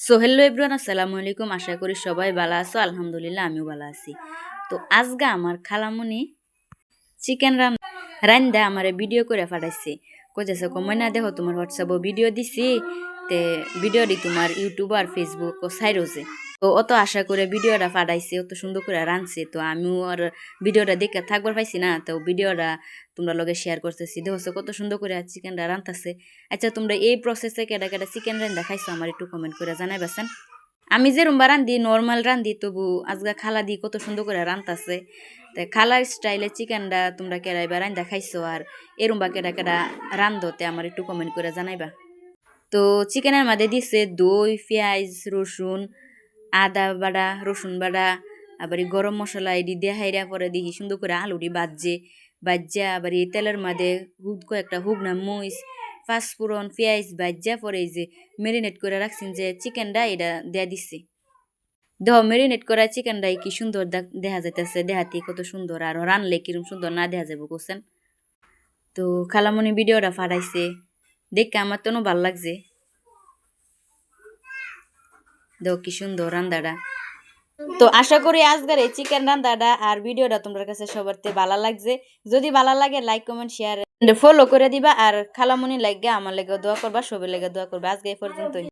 So hello everyone আসসালামু আলাইকুম। আশা করি সবাই ভালো আছো। আলহামদুলিল্লাহ, আমিও ভালো আছি। তো আজগা আমার খালামুনি চিকেন রান রান্দা আমার ভিডিও করে পাঠাইছে। কইতেছে কমই না দেখো, তোমার হোয়াটসঅ্যাপও ভিডিও দিছি। তে ভিডিওটি তোমার ইউটিউব আর ফেসবুক ও সাইরোজে তো অত আশা করে ভিডিওটা পাঠাইছে অত সুন্দর করে রাঁধছে। তো আমিও আর ভিডিওটা দেখে থাকবার পাইছি না, তো ভিডিওটা তোমরা লগে শেয়ার করতেছি। দেখছ কত সুন্দর করে চিকেনটা রাঁধতেছে। আচ্ছা তোমরা এই প্রসেসে কেটা কেটা চিকেন রান্দা খাইছো আমার একটু কমেন্ট করে জানাইবাছেন। আমি যে রুম্বা রান্ধি নর্মাল রান্ধি তবু আজকে খালা দি কত সুন্দর করে রান্তাছে তাই খালার স্টাইলে চিকেনটা তোমরা কেডাইবা রান্দা খাইছো আর এরুম্বা কেটা কেডা রান্ধতে আমার একটু কমেন্ট করে জানাইবা। তো চিকেনের মধ্যে দিছে দই, পেঁয়াজ, রসুন আদা বাড়া, রসুন বাড়া, আবার এই গরম মশলা এটি দিয়ে হাইরা পরে দেখি সুন্দর করে আলুটি বাজছে। বাজ্যা আবার এই তেলের মাঝে হুদ কয়েকটা হুগনা মইস পাঁচফোড়ন, পেঁয়াজ বাজ্যা পরে এই যে মেরিনেট করে রাখছেন যে চিকেনটা এটা দেয়া দিছে। দেহ মেরিনেট করা চিকেনটা কি সুন্দর দেখ- যাইতেছে, দেহাতি কত সুন্দর আর রানলে কিরম সুন্দর না দেখা যাব কোসেন তো খালামণি ভিডিওটা ফাটাইছে, দেখে আমার তো ভালো লাগছে। দেখো কি সুন্দর রান্দাটা। তো আশা করি আজকের এই চিকেন রান্দাটা আর ভিডিওটা তোমার কাছে সবারতে ভালো লাগছে। যদি ভালো লাগে লাইক কমেন্ট শেয়ার ফলো করে দিবা। আর খালামুনি লাগে আমার লেগে দোয়া করবা, সবের লেগে দোয়া করবা। আজকে এই পর্যন্তই।